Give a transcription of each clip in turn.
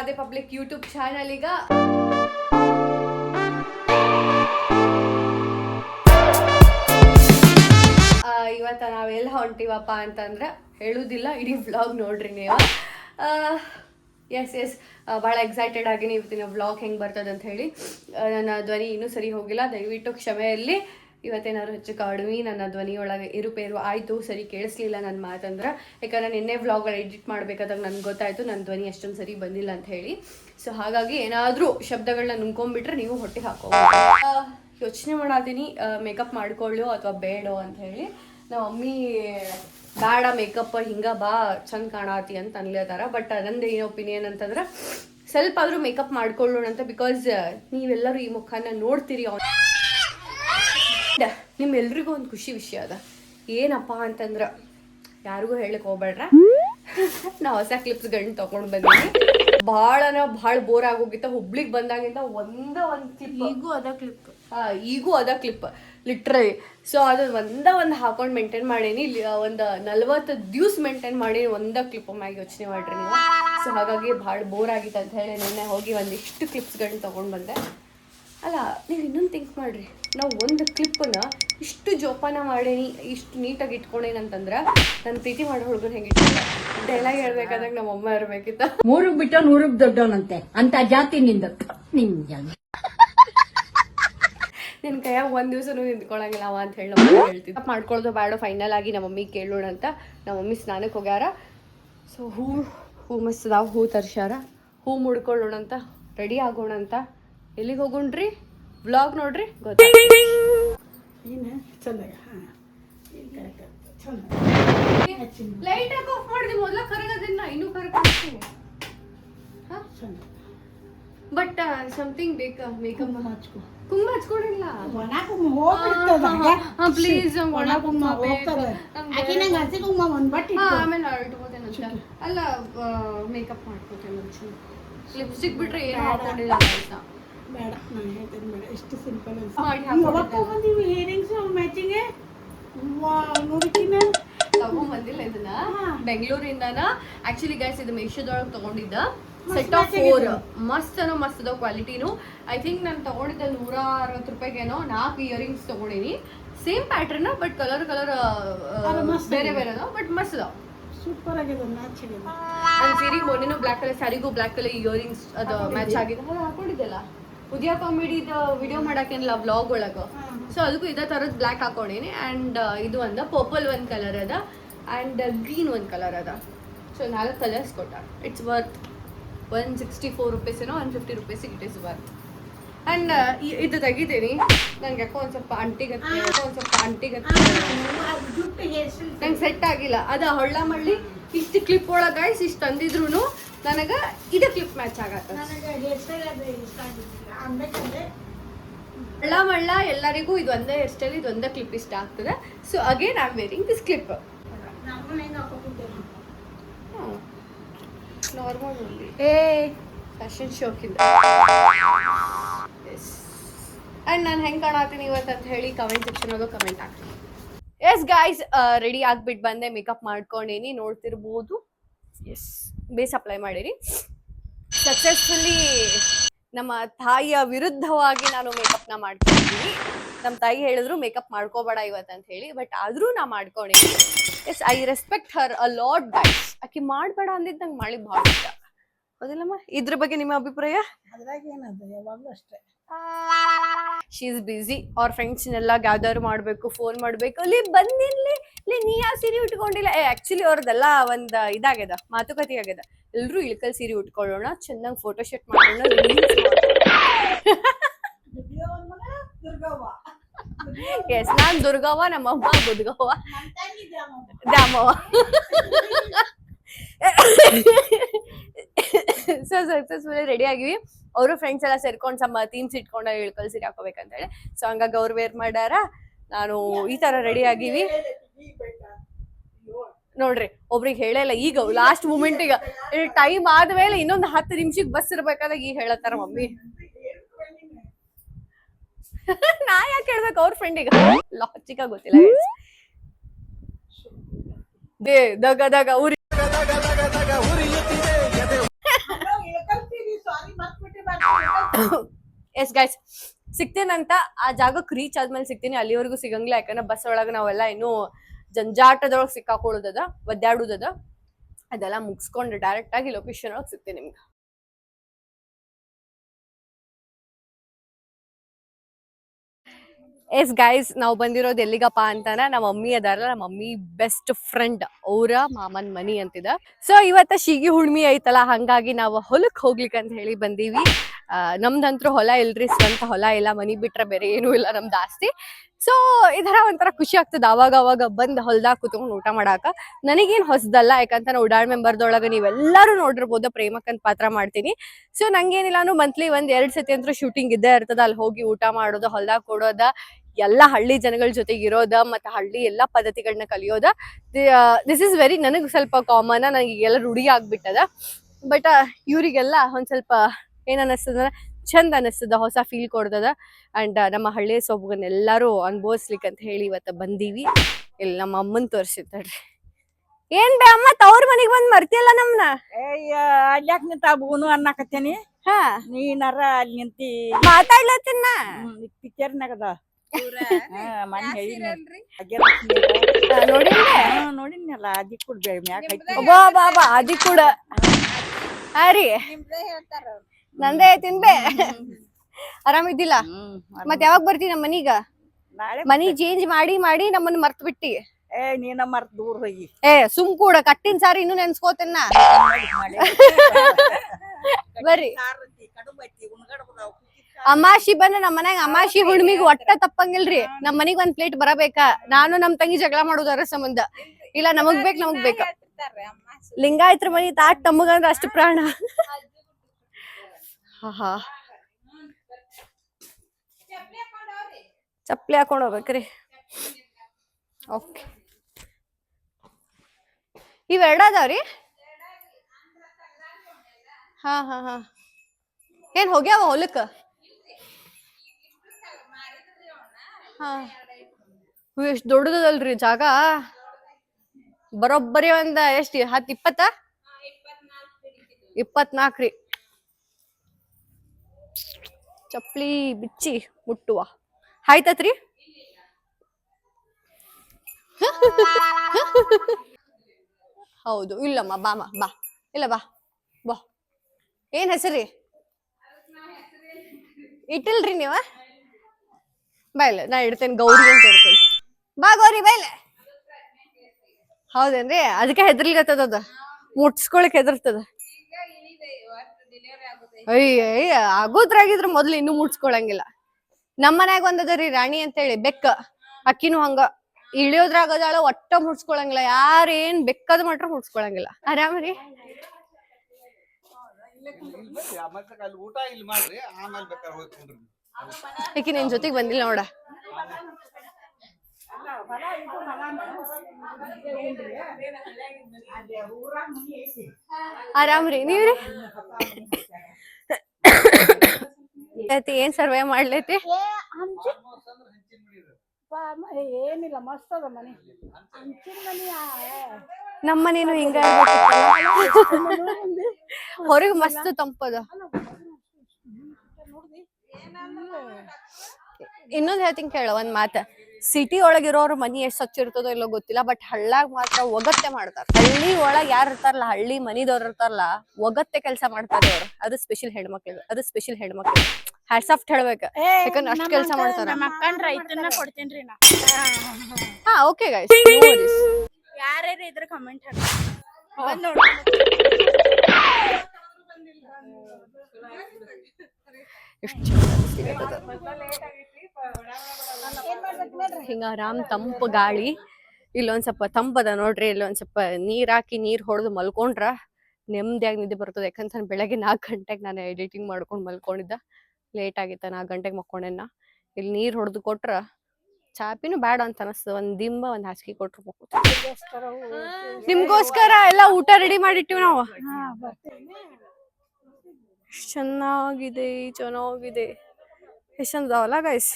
Radhe public YouTube channel ಈಗ. ಇವತ್ತ ನಾವೆಲ್ಲ ಹೊಂಟಿವಪ್ಪ ಅಂತಂದ್ರೆ ಹೇಳುವುದಿಲ್ಲ ಇಡೀ ವ್ಲಾಗ್ ನೋಡ್ರಿ ನೀವು. ಎಸ್ ಎಸ್ ಭಾಳ ಎಕ್ಸೈಟೆಡ್ ಆಗಿ ಇವತ್ತಿನ ವ್ಲಾಗ್ ಹೆಂಗೆ ಬರ್ತದಂತ ಹೇಳಿ. ನನ್ನ ಧ್ವನಿ ಇನ್ನೂ ಸರಿ ಹೋಗಿಲ್ಲ, ದಯವಿಟ್ಟು ಕ್ಷಮೆಯಲ್ಲಿ. ಇವತ್ತೇನಾದ್ರು ಹೆಚ್ಚು ಕಡಿಮೆ ನನ್ನ ಧ್ವನಿಯೊಳಗೆ ಇರುಪೇರು ಆಯಿತು, ಸರಿ ಕೇಳಿಸ್ಲಿಲ್ಲ ನನ್ನ ಮಾತಂದ್ರೆ. ಯಾಕಂದ್ರೆ ನಿನ್ನೆ ವ್ಲಾಗ್ಗಳು ಎಡಿಟ್ ಮಾಡಬೇಕಾದಾಗ ನನಗೆ ಗೊತ್ತಾಯಿತು ನನ್ನ ಧ್ವನಿ ಅಷ್ಟೊಂದು ಸರಿ ಬಂದಿಲ್ಲ ಅಂತ ಹೇಳಿ. ಸೊ ಹಾಗಾಗಿ ಏನಾದರೂ ಶಬ್ದಗಳನ್ನ ನುಂಗ್ಕೊಂಡ್ಬಿಟ್ರೆ ನೀವು ಹೊಟ್ಟೆ ಹಾಕೋ ಯೋಚನೆ ಮಾಡಾತೀನಿ ಮೇಕಪ್ ಮಾಡ್ಕೊಳ್ಳೋ ಅಥವಾ ಬೇಡೋ ಅಂತ ಹೇಳಿ. ನಮ್ಮ ಮಮ್ಮಿ ಬೇಡ ಮೇಕಪ್ ಹಿಂಗ ಬಾ, ಚಂದ ಕಾಣಾತಿ ಅಂತ ಅನ್ಲತ್ತಾರ ಬಟ್ ನಂದು ಏನು ಒಪಿನಿಯನ್ ಅಂತಂದ್ರೆ, ಸ್ವಲ್ಪ ಆದ್ರೂ ಮೇಕಪ್ ಮಾಡ್ಕೊಳ್ಳೋಣ ಅಂತ ಬಿಕಾಸ್ ನೀವೆಲ್ಲರೂ ಈ ಮುಖನ ನೋಡ್ತೀರಿ ನಿಮ್ಮೆಲ್ರಿಗೂ ಒಂದು ಖುಷಿ ವಿಷಯ ಅದ. ಏನಪ್ಪ ಅಂತಂದ್ರೆ ಯಾರಿಗೂ ಹೇಳಕ್ಕೆ ಹೋಗ್ಬೇಡ್ರ? ನಾ ಹೊಸ ಕ್ಲಿಪ್ಸ್ಗಳನ್ನ ತಗೊಂಡ್ ಬಂದೀನಿ. ಭಾಳನ ಭಾಳ ಬೋರ್ ಆಗೋಗಿತ್ತ. ಹುಬ್ಳಿಗೆ ಬಂದಾಗಿಂದ ಒಂದ ಒಂದು ಕ್ಲಿಪ್ ಈಗೂ ಅದ ಕ್ಲಿಪ್ ಈಗೂ ಅದ ಕ್ಲಿಪ್ ಲಿಟ್ರಲಿ ಸೊ ಅದು ಒಂದ ಒಂದು ಹಾಕೊಂಡು ಮೇಂಟೈನ್ ಮಾಡೀನಿ. ಒಂದು ನಲ್ವತ್ತು ದಿವ್ಸ ಮೇಂಟೈನ್ ಮಾಡಿ ಒಂದ ಕ್ಲಿಪ್ ಮ್ಯಾಗ ಯೋಚನೆ ಮಾಡ್ರಿ ನೀವು. ಸೊ ಹಾಗಾಗಿ ಭಾಳ ಬೋರ್ ಆಗಿತ್ತು ಅಂತ ಹೇಳಿ ನಿನ್ನೆ ಹೋಗಿ ಒಂದಿಷ್ಟು ಕ್ಲಿಪ್ಸ್ಗಳನ್ನ ತೊಗೊಂಡು ಬಂದೆ. ಅಲ್ಲ ನೀವು ಇನ್ನೊಂದು ಥಿಂಕ್ ಮಾಡ್ರಿ. ನಾವು ಒಂದು ಕ್ಲಿಪ್ಪನ್ನ ಇಷ್ಟು ಜೋಪಾನ ಮಾಡೇನಿ ಇಷ್ಟು ನೀಟಾಗಿ ಇಟ್ಕೊಂಡೇನಿ ಅಂತಂದ್ರೆ ನನ್ನ ಪ್ರೀತಿ ಮಾಡೋ ಹುಡುಗನ ಹೆಂಗೆ ಡೈಲಾಗ್ ಹೇಳ್ಬೇಕಾದಾಗ ನಮ್ಮ ಅಮ್ಮ ಇರ್ಬೇಕಿತ್ತ. ಮೂರಕ್ ಬಿಟ್ಟ ನೂರಕ್ ದೊಡ್ಡವನಂತೆ. ಅಂತ ಜಾತಿ ನಿಂದ. ನಿಂಗೆ ನಿನ್ನ ಕೈಯಾಗ ಒಂದು ದಿವಸನೂ ನಿಂತ್ಕೊಳಂಗಿಲ್ಲ ಅವ ಅಂತ ಹೇಳಿ ನಮ್ಮ ಹೇಳ್ತಿದ್ದ ಮಾಡ್ಕೊಳ್ಳೋದು ಬೇಡ ಫೈನಲ್ ಆಗಿ ನಮ್ಮ ಮಮ್ಮಿ ಕೇಳೋಣ ಅಂತ ನಮ್ಮ ಮಮ್ಮಿ ಸ್ನಾನಕ್ಕೆ ಹೋಗ್ಯಾರ. ಸೊ ಹೂ ಹೂ ಮಸ್ತದ ಹೂ ತರ್ಸ್ಯಾರ. ಹೂ ಮುಡ್ಕೊಳ್ಳೋಣ ಅಂತ ರೆಡಿ ಆಗೋಣ ಅಂತ ಎಲ್ಲಿಗೆ ಹೋಗೋಣ್ರಿ ವ್ಲಾಗ್ ನೋಡ್ರಿ ಗೊತ್ತ ಏನು ಚಂದ ಹಾಂ. ಚಂದ. ಲೈಟ್ ಆಗಿ ಆಫ್ ಮಾಡಿದ್ವಿ ಮೊದಲ ಕರಗದನ್ನ ಇನ್ನೂ ಕರಗ್ತೀನಿ ಚಂದ. ಬಟ್ ಸಮಥಿಂಗ್ ಬೇಕಾ ಮೇಕಪ್ ಹಚ್ಕೊ. ಕುಂಭ ಹಚ್ಕೊಂಡಿಲ್ಲ. ಒಣ ಕುಂಕುಮ ಹೋಗ್ಬಿಡ್ತದ ಪ್ಲೀಸ್ ಒಣ ಹೋಗ್ತದ. ಆಕೆ ನಂಗೆ ಹಸಿ ಕುಂಕುಮ ಒಂದು ಬಟ್ಟೆ ಆಮೇಲೆ ಇಟ್ಕೋತೇನೆ ಅಲ್ಲ ಮೇಕಪ್ ಮಾಡ್ಕೋತೇನೆ ಲಿಪ್ಸ್ಟಿಕ್ ಬಿಟ್ರೆ ಏನು ಹಾಕೊಂಡಿಲ್ಲ ಅಂತ ಬೇಡ ನಾನು ಹೇಳ್ತೇನೆ ಬೇಡ ಎಷ್ಟು ಸಿಂಪಲ್ ಅನ್ಸುತ್ತೆ. ಬಂದಿವಿ ಇಯರಿಂಗ್ಸ್ ಮ್ಯಾಚಿಂಗ್ ನೋಡ್ತೀನಿ ತಗೊಂಡ್ ಬಂದಿಲ್ಲ ಇದನ್ನ. ಬೆಂಗಳೂರಿಂದನ? ಆಕ್ಚುಲಿ ಗೈಸ್ ಇದು ಮೇಶೋದೊಳಗೆ ತಗೊಂಡಿದ್ದ. Set of four. ಮಸ್ತ್ ಅನ್ನೋ ಮಸ್ತ್ ಅದ ಕ್ವಾಲಿಟಿನು ಐ ಥಿಂಕ್ ನಾನು ತಗೊಂಡಿದ್ದ ನೂರ ಅರವತ್ತು ರೂಪಾಯಿಗೇನೋ ನಾಲ್ಕು ಇಯರಿಂಗ್ಸ್ ತಗೊಂಡಿನಿ. Same pattern but colour colour ಬೇರೆ ಬೇರೆ ಅದಾವ ಬಟ್ ಮಸ್ತ್ ಅದಾವ. ಸೂಪರ್ ಆಗಿದೆ ಮ್ಯಾಚ್ ಆಗಿದೆ. ನನ್ನ ಸೀರೆಗೆ ಮೊನ್ನೆನೂ ಬ್ಲ್ಯಾಕ್ ಕಲರ್ ಸ್ಯಾರಿಗೂ ಬ್ಲ್ಯಾಕ್ ಕಲರ್ ಇಯರಿಂಗ್ಸ್ ಅದು ಮ್ಯಾಚ್ ಆಗಿದೆ. ಹಾಕೊಂಡಿದ್ದೆಲ್ಲ. ಉದ್ಯಾ ಕಾಮಿಡಿದ ವಿಡಿಯೋ ಮಾಡಕ್ಕೇನಿಲ್ಲ ವ್ಲಾಗ್ ಒಳಗೆ. ಸೊ ಅದಕ್ಕೂ ಇದೇ ಥರದ್ದು ಬ್ಲ್ಯಾಕ್ ಹಾಕೊಂಡೀನಿ. ಆ್ಯಂಡ್ ಇದು ಒಂದು ಪರ್ಪಲ್ ಒಂದು ಕಲರ್ ಅದ. ಆ್ಯಂಡ್ ಗ್ರೀನ್ ಒಂದು ಕಲರ್ ಅದ. ಸೊ ನಾಲ್ಕು ಕಲರ್ಸ್ ಕೊಟ್ಟ. It's worth one sixty four ರುಪೀಸೇನೋ one fifty ರುಪೀಸಿಗೆ ಇಟ್ ಇಸ್ ವರ್ತ್ ಆ್ಯಂಡ್ ಇದು ತೆಗಿತೀನಿ. ನಂಗೆ ಯಾಕೋ ಒಂದು ಸ್ವಲ್ಪ ಅಂಟಿಗತ್ತೆ ಒಂದು ಸ್ವಲ್ಪ ಅಂಟಿಗೆ ನಂಗೆ ಸೆಟ್ ಆಗಿಲ್ಲ. ಅದ ಹೊಳ್ಳ ಮಳ್ಳಿ ಇಷ್ಟು ಕ್ಲಿಪ್ ಒಳಗೆ ಇಷ್ಟು ತಂದಿದ್ರು ನನಗೆ ಇದು ಕ್ಲಿಪ್ ಮ್ಯಾಚ್ ಆಗತ್ತ. ಅನ್ಬೇಕಂದ್ರೆ ಹೊಳ್ಳ ಮಳ್ಳ ಎಲ್ಲರಿಗೂ ಇದು ಒಂದೇ ಹೇರ್ ಸ್ಟೈಲ್ ಇದು ಒಂದೇ ಕ್ಲಿಪ್ ಇಷ್ಟ ಆಗ್ತದೆ. So again I am wearing this clip ನಾನು. ಹೆಂಗೆ ಹಾಕೋತಿದ್ದೇನೆ ನಾರ್ಮಲ್ ಏ. ಫ್ಯಾಷನ್ ಶೋಕಿಂದ ಎಸ್ ಆ್ಯಂಡ್ ನಾನು ಹೆಂಗೆ ಕಾಣತ್ತೀನಿ ಇವತ್ತು ಅಂತ ಹೇಳಿ ಕಮೆಂಟ್ ಸೆಕ್ಷನ್ ಒಳಗೆ ಕಮೆಂಟ್ ಹಾಕ್ತೀನಿ. ಎಸ್ ಗಾಯ್ಸ್ ರೆಡಿ ಆಗ್ಬಿಟ್ಟು ಬಂದೆ. ಮೇಕಪ್ ಮಾಡ್ಕೊಂಡೇನಿ. ನೋಡ್ತಿರ್ಬೋದು. ಎಸ್ ಬೇಸ್ ಅಪ್ಲೈ ಮಾಡಿರಿ ಸಕ್ಸಸ್ಫುಲಿ ನಮ್ಮ ತಾಯಿಯ ವಿರುದ್ಧವಾಗಿ ನಾನು ಮೇಕಪ್ನ ಮಾಡ್ಕೊಂಡಿದ್ದೀನಿ ನಮ್ಮ ತಾಯಿ ಹೇಳಿದ್ರು ಮೇಕಪ್ ಮಾಡ್ಕೋಬೇಡ ಇವತ್ತು ಅಂತ ಹೇಳಿ. ಬಟ್ ಆದ್ರೂ ನಾ ಮಾಡ್ಕೊಂಡಿದ್ದೀನಿ yes I respect her a lot guys ಆಕಿ ಮಾಡಬೇಡ ಅಂದಿದ್ದು ನಂಗೆ ಮಾಡಿ ಭಾಳ ಇಷ್ಟ. ಹೌದಿಲ್ಲಮ್ಮ? ಇದ್ರ ಬಗ್ಗೆ ನಿಮ್ಮ ಅಭಿಪ್ರಾಯ? ಅದ್ರಾಗ ಏನದು? ಯಾವಾಗಲೂ ಅಷ್ಟೇ. ಶಿ ಇಸ್ ಬ್ಯುಸಿ ಅವ್ರ ಫ್ರೆಂಡ್ಸ್ನೆಲ್ಲ ಗ್ಯಾದರ್ ಮಾಡಬೇಕು ಫೋನ್ ಮಾಡಬೇಕು. ಅಲ್ಲಿ ಬಂದಿರ್ಲಿ ಇಲ್ಲಿ ನೀ ಆ ಸೀರೆ ಉಟ್ಕೊಂಡಿಲ್ಲ. ಏ ಆಕ್ಚುಲಿ ಅವ್ರದ್ದೆಲ್ಲ ಒಂದ್ ಇದಾಗ್ಯದ ಮಾತುಕತೆ ಆಗ್ಯದ ಎಲ್ರು ಇಳ್ಕಲ್ ಸೀರೆ ಉಟ್ಕೊಳ್ಳೋಣ ಚೆನ್ನಾಗಿ ಫೋಟೋ ಶೂಟ್ ಮಾಡೋಣ ಎಸ್ ನಾನ್ ದುರ್ಗವ್ವ, ನಮ್ಮ ಅಮ್ಮ Budgavva Damavva so successful ready ಆಗಿವಿ. ಅವರು ಫ್ರೆಂಡ್ಸ್ ಎಲ್ಲ ಸೇರ್ಕೊಂಡು ಸಮ ಥೀಮ್ಸ್ ಇಟ್ಕೊಂಡು ಇಳ್ಕಲ್ ಸೀರೆ ಹಾಕೋಬೇಕಂತ ಹೇಳಿ. ಸೊ ಹಂಗಾಗಿ ಅವ್ರು ವೇರ್ ಮಾಡ್ಯಾರ. ನಾನು ಈ ತರ ರೆಡಿ ಆಗಿವಿ. ನೋಡ್ರಿ, ಒಬ್ರಿಗೆ ಹೇಳಲ್ಲ ಈಗ ಲಾಸ್ಟ್ ಮೂಮೆಂಟ್ ಈಗ. ಟೈಮ್ ಆದ್ಮೇಲೆ ಇನ್ನೊಂದು ಹತ್ತು ನಿಮಿಷಕ್ಕೆ ಬಸ್ ಇರ್ಬೇಕಾದಾಗ ಈಗ ಹೇಳತ್ತಾರ ಮಮ್ಮಿ. ನಾ ಯಾಕೆ ಹೇಳ್ಬೇಕು ಅವ್ರ ಫ್ರೆಂಡಿಗೆ ಲಾಜಿಕ ಗೊತ್ತಿಲ್ಲ. ದೇ, ದಗ ದಗ ಇಳ್ಕಲ್ ಎಸ್ ಗೈಸ್ ಸಿಗ್ತೇನಂತ ಆ ಜಾಗಕ್ಕೆ ರೀಚ್ ಆದ್ಮೇಲೆ ಸಿಗ್ತೀನಿ. ಅಲ್ಲಿವರೆಗೂ ಸಿಗಂಗಿಲ್ಲ. ಯಾಕಂದ್ರೆ ಬಸ್ ಒಳಗೆ ನಾವೆಲ್ಲ ಇನ್ನೂ ಜಂಜಾಟದೊಳಗೆ ಸಿಕ್ಕಾಕೊಳ್ಳೋದದ, ಒದ್ದಾಡೋದದ. ಅದೆಲ್ಲ ಮುಗಿಸ್ಕೊಂಡು ಡೈರೆಕ್ಟ್ ಆಗಿ ಲೊಕೇಶನ್ ಒಳಗೆ ಸಿಗ್ತೀನಿ ನಿಮ್ಗೆ. ಎಸ್ ಗೈಸ್ ನಾವು ಬಂದಿರೋದು ಎಲ್ಲಿಗಪ್ಪ ಅಂತಂದ್ರೆ ನಮ್ಮ ಮಮ್ಮಿ ಅದಾರಲ್ಲ, ನಮ್ಮ ಮಮ್ಮಿ ಬೆಸ್ಟ್ ಫ್ರೆಂಡ್ ಅವರ ಮಾಮನ್ ಮನಿ ಅಂತಿದ. ಸೊ ಇವತ್ತ ಶಿಗಿ ಹುಣ್ಮಿ ಐತಲ್ಲ, ಹಂಗಾಗಿ ನಾವು ಹೊಲಕ್ ಹೋಗ್ಲಿಕ್ಕೆ ಅಂತ ಹೇಳಿ ಬಂದೀವಿ. ನಮ್ದಂತ್ರು ಹೊಲ ಇಲ್ರಿ, ಸ್ವಂತ ಹೊಲ ಇಲ್ಲ, ಮನಿ ಬಿಟ್ರೆ ಬೇರೆ ಏನೂ ಇಲ್ಲ ನಮ್ದು ಆಸ್ತಿ ಸೊ ಇದರ ಒಂಥರ ಖುಷಿ ಆಗ್ತದ. ಅವಾಗ ಅವಾಗ ಬಂದ್ ಹೊಲ್ದಾಗ ಕುತ್ಕೊಂಡು ಊಟ ಮಾಡಾಕ. ನನಗೇನ್ ಹೊಸದಲ್ಲ ಯಾಕಂತ ಉಡಾಳ್ ಮೆಂಬರ್ದೊಳಗ ನೀವೆಲ್ಲರೂ ನೋಡಿರ್ಬೋದು ಪ್ರೇಮಕ್ಕಂತ ಪಾತ್ರ ಮಾಡ್ತೀನಿ. ಸೊ ನಂಗೇನಿಲ್ಲ ಮಂತ್ಲಿ ಒಂದ್ ಎರಡ್ ಸತಿ ಅಂತೂ ಶೂಟಿಂಗ್ ಇದ್ದೇ ಇರ್ತದ. ಅಲ್ಲಿ ಹೋಗಿ ಊಟ ಮಾಡೋದು, ಹೊಲ್ದಾಗ ಕೊಡೋದ ಎಲ್ಲ ಹಳ್ಳಿ ಜನಗಳ ಜೊತೆಗೆ ಇರೋದ ಮತ್ತೆ ಹಳ್ಳಿ ಎಲ್ಲಾ ಪದ್ಧತಿಗಳನ್ನ ಕಲಿಯೋದ. ದಿಸ್ ಇಸ್ ವೆರಿ ನನಗ್ ಸ್ವಲ್ಪ ಕಾಮನ್ ನನಗೆ ಎಲ್ಲ ರೂಢಿ ಆಗ್ಬಿಟ್ಟದ. ಬಟ್ ಇವರಿಗೆಲ್ಲ ಒಂದ್ ಸ್ವಲ್ಪ ಏನ್ ಅನಿಸ್ತದ ಚಂದ ಅನ್ನಿಸ್ತದ ಹೊಸ ಫೀಲ್ ಕೊಡ್ತದ ಅಂಡ್ ನಮ್ಮ ಹಳ್ಳಿ ಎಲ್ಲಾರು ಅನ್ಭವಿಸ್ಲಿಕ್ಕೆ ಅಂತ ಹೇಳಿ ಇವತ್ತ ಬಂದೀವಿ. ಇಲ್ಲಿ ನಮ್ಮ ಅಮ್ಮನ್ ತೋರ್ಸಿದ್ದಾಳ್ರಿ ಏನ್ ಬೇ ಅಮ್ಮ ತವ್ರ ಮನಿಗ್ ಬಂದ್ ಮರ್ತಿಯಲ್ಲ ನಮ್ನ? ಅಲ್ಯಾಕ್ ನಿಂತ ಬೂನು ಅನ್ನಕತ್ತೇನಿ? ಹಾ. ನೀನಾರ ಅಲ್ಲಿ ನಿಂತಿ. ಮಾತಾಡ್ಲತ್ತಿನ ಪಿಕ್ಚರ್ನಾಗದ ನೋಡಿನಲ್ಲ ಅದಿ ಕೂಡ ಮ್ಯಾಕ್ ಐತಿ ಬಾ ಬಾ ಬಾ ಅದಿ ಕೂಡ. ಹಾ. ರೀ. ನಂದೇ ತಿನ್ಬೆ ಆರಾಮಿದ್ದಿಲ್ಲ ಮತ್ ಯಾವಾಗ ಬರ್ತೀನಿ ನಮ್ಮ ಮನೀಗ? ಮನಿ ಚೇಂಜ್ ಮಾಡಿ ಮಾಡಿ ನಮ್ಮನ್ನ ಮರ್ತ್ ಬಿಟ್ಟಿ. ಏ ನೀನ ಮರ್ತ್ ದೂರ ಹೋಗಿ. ಏ ಸುಮ್ ಕೂಡ ಕಟ್ಟಿನ ಸಾರಿ ಇನ್ನೂ ನೆನ್ಸ್ಕೋತೇನ ಬರ್ರಿ. ಅಮಾಶಿ ಬಂದ ನಮ್ಮ ಮನ್ಯಾಗ ಅಮಾಶಿ ಹುಣ್ಮಿಗ್ ಒಟ್ಟ ತಪ್ಪಂಗಿಲ್ರಿ. ನಮ್ ಮನಿಗ್ ಒಂದ್ ಪ್ಲೇಟ್ ಬರಬೇಕಾ? ನಾನು ನಮ್ ತಂಗಿ ಜಗಳ ಮಾಡೋದರ ಸಂಬಂಧ. ಇಲ್ಲ ನಮಗ್ ಬೇಕ್ ನಮಗ್ ಬೇಕ. ಲಿಂಗಾಯತ್ರ ಮನಿ ತಾಟ್ ತಮ್ಮಗಂದ್ರ ಅಷ್ಟು ಪ್ರಾಣ. ಹಾ ಚಪ್ಲಿ ಹಾಕೊಂಡ್ ಹೋಗ್ಬೇಕ್ರಿ. ಓಕೆ. ಇವೆರಡ ಅದಾವ್ರಿ? ಹಾ ಹಾ ಹಾ. ಏನ್ ಹೋಗ್ಯಾವ ಹೊಲಕ್ಕ? ಹಾ. ಎಷ್ಟ್ ದೊಡ್ಡದಲ್ರಿ ಜಾಗ? ಬರೋಬ್ಬರಿ ಒಂದ ಎಷ್ಟ್ ಹತ್ ಇಪ್ಪತ್ತ? ಇಪ್ಪತ್ನಾಲ್ಕ್ರಿ ಚಪ್ಲಿ ಬಿಚ್ಚಿ ಮುಟ್ಟುವ. ಆಯ್ತತ್ರಿ ಹೌದು, ಇಲ್ಲಮ್ಮ ಬಾಮ ಬಾ. ಇಲ್ಲ, ಬಾ ಬಾ. ಏನ್ ಹೆಸರಿ? ಇಟ್ಟಿಲ್ರಿ ನೀವ? ಬಾ ಇಲ್ಲ ನಾ ಇಡ್ತೇನೆ ಗೌರಿ ಅಂತ ಇಡ್ತೇನೆ. ಬಾ ಗೌರಿ, ಬೈಲೆ. ಹೌದೇನ್ರಿ? ಅದಕ್ಕೆ ಹೆದರ್ಲಿಕತ್ತದ ಅದ. ಮುಟ್ಸ್ಕೊಳಕ್ ಹೆದರ್ತದ. ಅಯ್ಯ ಆಗೋದ್ರಾಗಿದ್ರ ಮೊದ್ಲು ಇನ್ನೂ ಮುಟ್ಸ್ಕೊಳಂಗಿಲ್ಲ. ನಮ್ಮ ಮನ್ಯಾಗ ಒಂದದ ರೀ ರಾಣಿ ಅಂತ ಹೇಳಿ ಬೆಕ್ಕ. ಅಕ್ಕಿನೂ ಹಂಗ. ಇಳಿಯೋದ್ರಾಗ ಅದಾಳ ಒಟ್ಟ ಮುಟ್ಸ್ಕೊಳಂಗಿಲ್ಲ. ಯಾರೇನ್ ಬೆಕ್ಕದ ಮಟ್ರ ಮುಟ್ಸ್ಕೊಳಂಗಿಲ್ಲ. ಆರಾಮ್ರಿ ಊಟ ಇಲ್ಲಿ ಮಾಡ್ರಿ ಆಮೇಲೆ ಈಕಿ ನಿನ್ ಜೊತೆಗೆ ಬಂದಿಲ್ಲ ನೋಡ? ಆರಾಮ್ರಿ ನೀವ್ರಿ ಐತಿ ಏನ್ ಸರ್ವೆ ಮಾಡ್ಲೈತಿ ಏನಿಲ್ಲ ಮಸ್ತ್ ಅದ ಮನೆ. ನಮ್ಮ ಮನೇನು ಹಿಂಗ ಹೊರಗೆ ಮಸ್ತ್ ತಂಪದ ಇನ್ನೊಂದ್ ಹೇಳ್ತೀನಿ ಕೇಳ ಒಂದ್ ಮಾತ. ಸಿಟಿ ಒಳಗಿರೋರ್ ಮನಿ ಎಷ್ಟ್ ಸ್ವಚ್ಛ ಇರ್ತದೋ ಇಲ್ಲೋ ಗೊತ್ತಿಲ್ಲ ಬಟ್ ಹಳ್ಳಾಗ ಮಾತ್ರ ಒಗತ್ತೆ ಮಾಡ್ತಾರ. ಹಳ್ಳಿ ಒಳಗ್ ಯಾರು ಇರ್ತಾರಲ್ಲ ಹಳ್ಳಿ ಮನಿದವ್ರು ಇರ್ತಾರಲ್ಲ ಒಗತ್ತೆ ಕೆಲಸ ಮಾಡ್ತಾರೆ ಅವ್ರು. ಅದು ಸ್ಪೆಷಲ್ ಹೆಣ್ಮಕ್ಳು ಅದು ಸ್ಪೆಷಲ್ ಹೆಣ್ಮಕ್ಳು. ಹ್ಯಾಟ್ಸ್ ಆಫ್ ಹೇಳ್ಬೇಕ. ಯಾಕಂದ್ರೆ ಅಷ್ಟ್ ಕೆಲಸ ಮಾಡ್ತಾರ. ಕೊಡ್ತೇನ್ರಿ ನಾ. ಹಾ ಓಕೆ ಗೈಸ್ ಯಾರ್ಯಾರು ಇದ್ರ ಕಮೆಂಟ್ ಹಾಕಿ ಎಷ್ಟು ಚಂದ ಹಿಂಗ ಆರಾಮ್ ತಂಪ ಗಾಳಿ. ಇಲ್ಲೊಂದ್ ಸ್ವಲ್ಪ ತಂಪದ ನೋಡ್ರಿ ಇಲ್ಲೊಂದ್ ಸ್ವಲ್ಪ ನೀರ್ ಹಾಕಿ ನೀರ್ ಹೊಡೆದು ಮಲ್ಕೊಂಡ್ರ ನೆಮ್ಮದಿಯಾಗಿ ನಿದ್ದೆ ಬರ್ತದೆ. ಯಾಕಂತ ಬೆಳಗ್ಗೆ ನಾಲ್ಕು ಗಂಟೆಗೆ ನಾನು ಎಡಿಟಿಂಗ್ ಮಾಡ್ಕೊಂಡು ಮಲ್ಕೊಂಡಿದ್ದ. ಲೇಟ್ ಆಗಿತ್ತ ನಾಲ್ಕು ಗಂಟೆಗೆ ಮಕ್ಕೊಂಡೆನ ಇಲ್ಲಿ ನೀರ್ ಹೊಡೆದು ಕೊಟ್ರ ಚಾಪಿನು ಬೇಡ ಅಂತ ಅನಸ್ತದ. ಒಂದ್ ದಿಂಬ ಒಂದ್ ಹಾಸಿಗೆ ಕೊಟ್ರು. ನಿಮ್ಗೋಸ್ಕರ ಎಲ್ಲ ಊಟ ರೆಡಿ ಮಾಡಿಟ್ಟಿವಿ ನಾವು. ಎಷ್ಟ್ ಚೆನ್ನಾಗಿದೆ ಚೆನ್ನಾಗಿದೆ ಎಷ್ಟು ಚಂದವಲ್ಲ ಗೈಸ್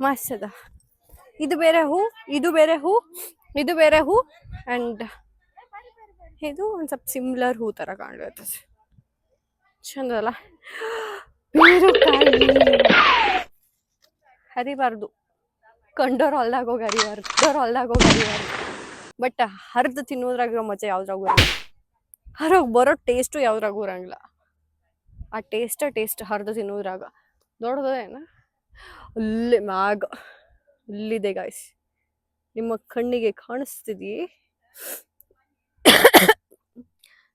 ಮಸ್ತ್ ಅದ. ಇದು ಬೇರೆ ಹೂ, ಇದು ಬೇರೆ ಹೂ, ಇದು ಬೇರೆ ಹೂ ಆ್ಯಂಡ್ ಇದು ಒಂದು ಸ್ವಲ್ಪ ಸಿಮ್ಲರ್ ಹೂ ಥರ ಕಾಣ್ಲತ್ತದ ಚಂದಲ್ಲ ಹರಿಬಾರ್ದು. ಕಂಡೋರು ಹೊಲ್ದಾಗ ಹೋಗಿ ಹರಿಬಾರ್ದು. ಕಂಡೋರು ಹೊಲ್ದಾಗ ಹೋಗಿ ಹರಿಬಾರ್ದು. ಬಟ್ ಹರಿದು ತಿನ್ನೋದ್ರಾಗಿರೋ ಮಜಾ ಯಾವ್ದ್ರಾಗೂ ಹೊರಗೆ ಬರೋ ಟೇಸ್ಟು ಯಾವ್ದ್ರಾಗೂ ಇರಂಗಿಲ್ಲ. ಆ ಟೇಸ್ಟ ಟೇಸ್ಟ್ ಹರಿದು ತಿನ್ನೋದ್ರಾಗ ದೊಡ್ಡದೇನು ಅಲ್ಲೇ ಮ್ಯಾಗ ಇಲ್ಲಿದೆ ಗಾಯ್ಸ್ ನಿಮ್ಮ ಕಣ್ಣಿಗೆ ಕಾಣಿಸ್ತಿದೆಯೇ?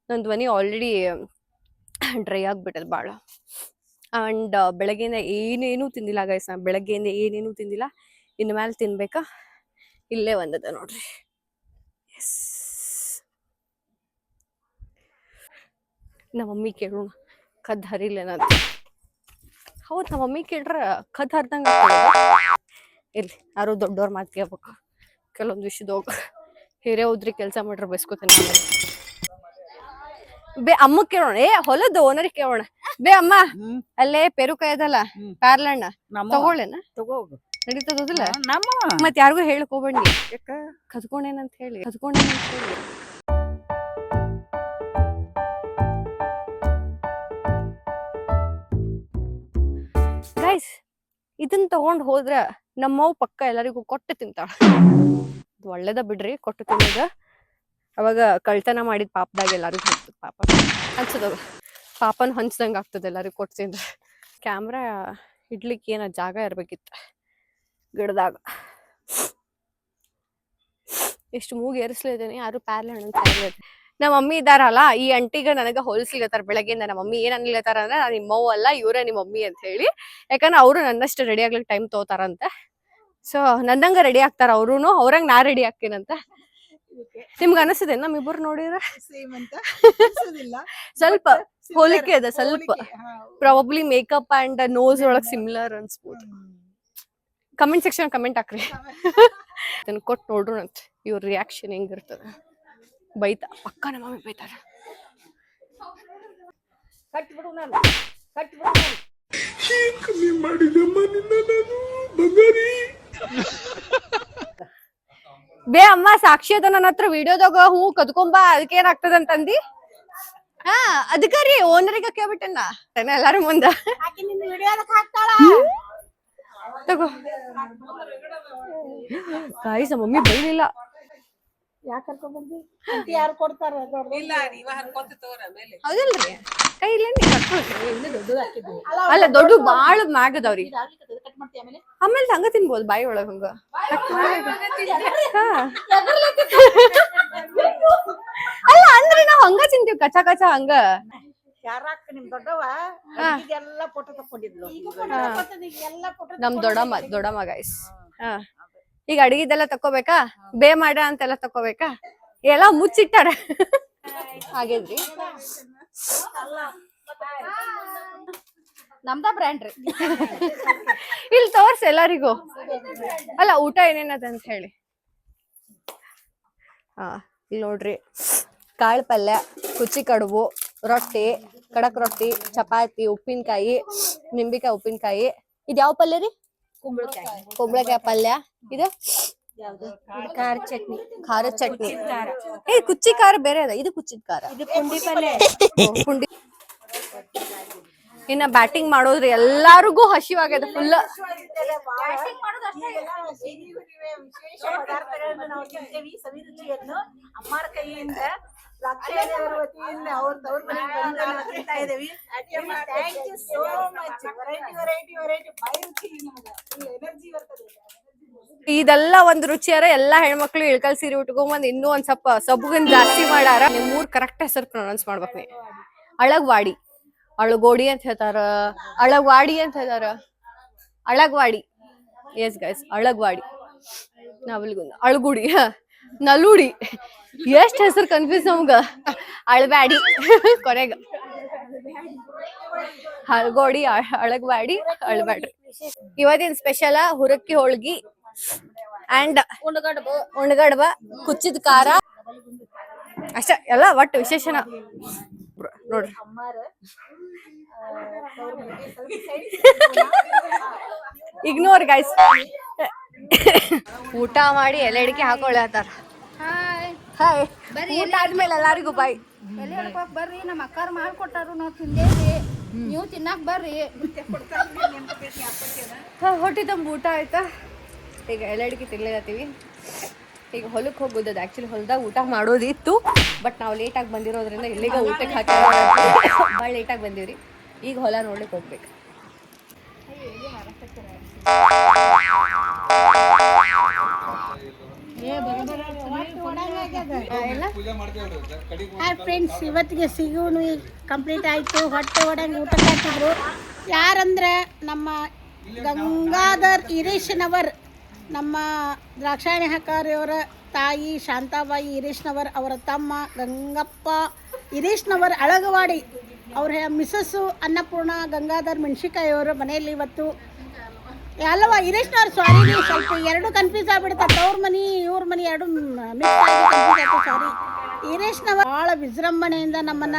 ನನ್ನ ಧ್ವನಿ ಆಲ್ರೆಡಿ ಡ್ರೈ ಆಗಿಬಿಟ್ಟದ ಭಾಳ ಆ್ಯಂಡ್ ಬೆಳಗ್ಗೆಯಿಂದ ಏನೇನೂ ತಿಂದಿಲ್ಲ ಗೈಸ್ ನಾನು. ಬೆಳಗ್ಗೆಯಿಂದ ಏನೇನೂ ತಿಂದಿಲ್ಲ. ಇನ್ನು ಮೇಲೆ ತಿನ್ಬೇಕಾ? ಇಲ್ಲೇ ಒಂದದ ನೋಡ್ರಿ. ಎಸ್ ನಮ್ಮ ಮಮ್ಮಿ ಕೇಳೋಣ. ಕದ್ ಹರಿಲೇನಂತ ಹೌದ್ ನಮ್ಮ ಮಮ್ಮಿ ಕೇಳ್ರ ಕದ್ ಹರಿದಂಗ ಇರ್ಲಿ ಯಾರು ದೊಡ್ಡವ್ರ ಮಾತು ಕೇಳ್ಬೇಕು. ಕೆಲವೊಂದು ವಿಷಯದೋಗ ಹಿರೇ ಹೋದ್ರಿ ಕೆಲಸ ಮಾಡ್ರೆ ಬೈಸ್ಕೊತೀನಿ ಬೇ ಅಮ್ಮ ಕೇಳೋಣ. ಏ ಹೊಲದ ಓನರ್ ಕೇಳೋಣ. ಬೇ ಅಮ್ಮ ಅಲ್ಲೇ ಪೆರುಕಾಯಿ ಅದಲ್ಲ ಪ್ಯಾರ್ಲಣ್ಣ ತಗೊಳ್ಳೇನ? ನಡೀತದಲ್ಲ ಮತ್ ಯಾರಿಗೂ ಹೇಳಕ್ ಹೋಗ್ಬೇಡಿ. ಕದ್ಕೊಂಡೇನಂತ ಹೇಳಿ. ಕದ್ಕೊಂಡೇನಂತ ಹೇಳಿ. ಗೈಸ್ ಇದನ್ನ ತಗೊಂಡ್ ಹೋದ್ರ ನಮ್ಮವ್ ಪಕ್ಕ ಎಲ್ಲರಿಗೂ ಕೊಟ್ಟು ತಿಂತಾಳ. ಒಳ್ಳೇದ ಬಿಡ್ರಿ, ಕೊಟ್ಟು ತಿನ್ನೋದ. ಅವಾಗ ಕಳ್ತನ ಮಾಡಿದ ಪಾಪದಾಗ ಎಲ್ಲರಿಗೂ ಹೋಗ್ತದ ಪಾಪ ಹಂಚದ ಪಾಪನ ಹಂಚದಂಗ ಆಗ್ತದ ಎಲ್ಲರಿಗೂ ಕೊಟ್ಟು ತಿಂದ್ರೆ. ಕ್ಯಾಮ್ರಾ ಇಡ್ಲಿಕ್ಕೆ ಏನ ಜಾಗ ಇರ್ಬೇಕಿತ್ತ ಗಿಡದಾಗ. ಎಷ್ಟು ಮೂಗು ಏರಿಸ್ಲಿದ್ದೇನೆ ಯಾರು ಪ್ಯಾರ್ಲೆ ಹಣ್ಣು ನಮ್ಮ ಮಮ್ಮಿ ಇದಾರಲ್ಲ ಈ ಅಂಟಿಗ ನನಗ ಹೋಲಿಸ್ಲಿಕತ್ತಾರ ಬೆಳಗ್ಗೆಯಿಂದ ನಮ್ಮ ಮಮ್ಮಿ ಏನ್ ಅನ್ಲಿಕತ್ತಾರ ಅಂದ್ರೆ ನಾನು ನಿಮ್ಮ ಅವ್ವ ಅಲ್ಲ ಇವರೇ ನಿಮ್ಮ ಮಮ್ಮಿ ಅಂತ ಹೇಳಿ ಯಾಕಂದ್ರೆ ಅವರು ನನ್ನಷ್ಟು ರೆಡಿ ಆಗ್ಲಿಕ್ಕೆ ಟೈಮ್ ತಗೋತಾರಂತ. ಸೊ ನನ್ನಂಗ ರೆಡಿ ಆಗ್ತಾರ ಅವ್ರು ಅವ್ರಂಗ ನಾ ರೆಡಿ ಆಗ್ತೀನಂತ. ನಿಮ್ಗೆ ಅನಿಸಿದೆ ನಮ್ಮಿಬ್ರು ನೋಡಿದ್ರ? ಸ್ವಲ್ಪ ಹೋಲಿಕೆ ಅದ ಸ್ವಲ್ಪ. ಪ್ರಾಬಬ್ಲಿ ಮೇಕಪ್ ಅಂಡ್ ನೋಸ್ ಒಳಗ್ ಸಿಮಿಲರ್ ಅನ್ಸ್ಬೋದು. ಕಮೆಂಟ್ ಸೆಕ್ಷನ್ ಕಮೆಂಟ್ ಹಾಕ್ರಿ. ಕೊಟ್ಟು ನೋಡ್ರು ಅಂತ ಇವ್ರ ರಿಯಾಕ್ಷನ್ ಹೆಂಗಿರ್ತದ. ಬೈತಾ ಪಕ್ಕ ನಮ್ಮ ಮಮ್ಮಿ ಬೈತಾರ ಕಟ್ಬಿಡು ನಾನು ಕಟ್ಬಿಡು ನಾನು. ಬೇ ಅಮ್ಮ ಸಾಕ್ಷಿ ಅದ ನನ್ನ ಹತ್ರ ವಿಡಿಯೋದಾಗ ಹೂ ಕದ್ಕೊಂಬ ಅದಕ್ಕೆ ಏನಾಗ್ತದ ಅಂತಂದಿ? ಹಾ ಅದಕ್ಕ ರೀ ಓನರಿಗ ಕೇಳ್ಬಿಟ್ಟೆನ. ಎಲ್ಲಾರು ಮುಂದ? ತಗೋ. ಕಾಯಿಸ ಮಮ್ಮಿ ಬೈಲಿಲ್ಲ. ಯಾಕೆ ಕರ್ಕೊಂಡ್ ಬಂದಿ ಅಂಟಿ ಯಾರು ಕೊಡ್ತಾರ ಹೌದಲ್ರಿ? ಕೈ ಇಲ್ಲೇನ್ರಿ ಕಟ್ಕೊಳ್ರಿ. ದೊಡ್ಡದು ಹಾಕಿದ್ವಿ ಅಲ್ಲ ದೊಡ್ಡ ಬಾಳ ಮ್ಯಾಗ್ ಅದಾವ್ರಿ ಕಟ್ ಮಾಡ್ತೀವಿ ಆಮೇಲೆ? ಆಮೇಲೆ ಹಂಗ ತಿನ್ಬೋದು ಬಾಯಿ ಒಳಗ ಹಂಗ. ಹಾ. ಅಲ್ಲ ಅಂದ್ರೆ ನಾವ್ ಹಂಗ ತಿಂತೀವಿ ಕಚಾ ಕಚಾ ಹಂಗ. ಯಾರಾಕ ನಿಮ್ ದೊಡ್ಡವ ಫೋಟೋ ತಕೊಂಡಿದ್ಲು ನಮ್ ದೊಡ್ಡಮ್ಮ ದೊಡ್ಡಮ್ಮ ಗೈಸ್ ಹಾ. ಈಗ ಅಡಿಗೆದೆಲ್ಲ ತಕೋಬೇಕಾ ಬೇ ಮಾಡ ಅಂತೆಲ್ಲ ತಕೋಬೇಕಾ ಎಲ್ಲ ಮುಚ್ಚಿಟ್ಟಾರ. ಹಾಗೇದ್ರಿ ನಮ್ದ ಬ್ರ್ಯಾಂಡ್ ರೀ. ಇಲ್ಲಿ ತೋರ್ಸ ಎಲ್ಲರಿಗೂ. ಅಲ್ಲ ಊಟ ಏನೇನದ ಅಂತ ಹೇಳಿ. ಹಾ ಇಲ್ಲಿ ನೋಡ್ರಿ. ಕಾಳು ಪಲ್ಯ ಕುಚ್ಚಿ ಕಡುಬು ರೊಟ್ಟಿ ಕಡಕ್ ರೊಟ್ಟಿ ಚಪಾತಿ ಉಪ್ಪಿನಕಾಯಿ ನಿಂಬಿಕಾಯಿ ಉಪ್ಪಿನಕಾಯಿ. ಇದು ಯಾವ ಪಲ್ಯ ರೀ? ಕುಂಬಳಕಾಯಿ. ಕುಂಬಳಕಾಯಿ. ಪಲ್ಯ. ಇದು? ಖಾರ ಚಟ್ನಿ. ಖಾರ ಚಟ್ನಿ. ಏ ಕುಚ್ಚಿ ಖಾರ ಬೇರೆ ಅದ. ಇದು ಕುಚ್ಚಿದ ಖಾರ. ಇದು ಪುಂಡಿ ಪಲ್ಯ. ಪುಂಡಿ. ಇನ್ನ ಬ್ಯಾಟಿಂಗ್ ಮಾಡೋದ್ರಿ ಎಲ್ಲಾರಿಗೂ ಹಸಿವಾಗ್ಯದ ಫುಲ್ ವಿಶೇಷ ಪದಾರ್ಥಗಳನ್ನು ನಾವು ತಿಂತೇವಿ ಸವಿ ರುಚಿಯನ್ನು ಅಮ್ಮರ ಕೈಯಿಂದ ವತಿಯಿಂದ ಅವ್ರ ತವ್ರ ಮನೆಗೆ ಬಂದು ನಾವು ತಿಂತಾ ಇದೀವಿ thank you so much variety variety variety ಬಾಯಿ ರುಚಿ ಅರ ಎನರ್ಜಿ ಬರ್ತದೆ ಇದೆಲ್ಲ ಒಂದ್ ರುಚಿಯಾರ ಎಲ್ಲಾ ಹೆಣ್ಮಕ್ಳು ಇಳ್ಕಲ್ ಸೀರೆ ಉಟ್ಕೊಂಬಂದ್ ಇನ್ನೂ ಒಂದ್ ಸ್ವಲ್ಪ ಸಬ್ಬುಗನ್ ಜಾಸ್ತಿ ಮಾಡಾರ. ನಿಮ್ ಮೂರ್ ಕರೆಕ್ಟ್ ಹೆಸರು ಪ್ರೊನೌನ್ಸ್ ಮಾಡ್ಬೇಕು ನೀ ಅಳಗ್ವಾಡಿ. ಅಳಗೋಡಿ ಅಂತ ಹೇಳ್ತಾರ. ಅಳಗ್ವಾಡಿ ಅಂತ ಹೇಳ್ತಾರ. ಅಳಗ್ವಾಡಿ. Yes guys Alagwadi. ನಾವಲ್ಗುಂದ ಅಳಗುಡಿ. ನಲುಡಿ. ಎಷ್ಟ್ ಹೆಸರು ಕನ್ಫ್ಯೂಸ್ ನಮ್ಗ? ಅಳಬ್ಯಾಡಿ. ಕೊನೆಗ. ಹಳಗೋಡಿ ಅಳಗ್ಬ್ಯಾಡಿ ಅಳಬ್ಯಾಡ್ರಿ. ಇವತ್ತಿನ ಸ್ಪೆಷಲ ಹುರಕ್ಕಿ ಹೋಳ್ಗಿ ಅಂಡ್ ಉಣ್ಗಡ್ಬ ಕುಚ್ಚಿದ ಖಾರ. ಅಷ್ಟ ಎಲ್ಲ ಒಟ್ಟು ವಿಶೇಷನ. ನೋಡ್ರಿ. ಇಗ್ನೋರ್ ಗೈಸ್ ಊಟ ಮಾಡಿ ಎಲೆ ಅಡಿಕೆ ಹಾಕೊಳ್ಳತ್ತಾರ ಹಾಯ್ ಹಾಯ್ ಊಟ ಆದ್ಮೇಲೆ ಎಲ್ಲಾರಿಗೂ ಬಾಯ್ ಎಲ್ಲಿ ಹೇಳ್ಕೊಕ್ ಬರ್ರಿ ನಮ್ಮ ಅಕ್ಕಾರ ಮಾಡ್ಕೊಟ್ಟಾರು ನಾವು ತಿಂದೇವಿ. ನೀವು ತಿನ್ನಾಕ ಬರ್ರಿ. ಹೊಟ್ಟೆ ತುಂಬ ಊಟ ಆಯ್ತಾ? ಈಗ ಎಲ್ಲಡಿಗೆ ತಿನ್ಲಿಕತ್ತೀವಿ ಈಗ ಹೊಲಕ್ಕೆ ಹೋಗೋದು ಆ್ಯಕ್ಚುಲಿ ಹೊಲದಾಗ ಊಟ ಮಾಡೋದಿತ್ತು ಬಟ್ ನಾವು ಲೇಟಾಗಿ ಬಂದಿರೋದ್ರಿಂದ ಇಲ್ಲಿಗೆ ಊಟಕ್ಕೆ ಹಾಕಿ ಭಾಳ ಲೇಟಾಗಿ ಬಂದೀವಿ ಈಗ ಹೊಲ ನೋಡ್ಲಿಕ್ಕೆ ಹೋಗ್ಬೇಕು. ಹಾಯ್ ಫ್ರೆಂಡ್ಸ್ ಇವತ್ತಿಗೆ ಸಿಗೋನು ಕಂಪ್ಲೀಟ್ ಆಯಿತು ಹೊಟ್ಟೆ ಒಡಂಗೆ ಊಟ ಹಾಕಿದ್ರು ಯಾರಂದ್ರೆ ನಮ್ಮ ಗಂಗಾಧರ್ ಹಿರೇಶನವರ್ ನಮ್ಮ ದ್ರಾಕ್ಷಾಯಣಿ ಹಕಾರಿಯವರ ತಾಯಿ ಶಾಂತಾಬಾಯಿ ಈರೇಶ್ನವರ್ ಅವರ ತಮ್ಮ ಗಂಗಪ್ಪ ಈರೇಶ್ನವರ್ ಅಳಗವಾಡಿ ಅವ್ರ ಮಿಸಸ್ಸು ಅನ್ನಪೂರ್ಣ ಗಂಗಾಧರ್ ಮೆಣಸಿಕಾಯಿ ಅವರ ಮನೆಯಲ್ಲಿ ಇವತ್ತು ಅಲ್ಲವ ಇರೇಶ್ನವ್ರು ಸಾರಿ ನೀವು ಸ್ವಲ್ಪ ಎರಡು ಕನ್ಫ್ಯೂಸ್ ಆಗ್ಬಿಡ್ತಾರೆ ಅವ್ರ ಮನಿ ಇವ್ರ ಮನಿ ಎರಡು ಸಾರಿ ಹಿರೇಶ್ನವ ಭಾಳ ವಿಜೃಂಭಣೆಯಿಂದ ನಮ್ಮನ್ನ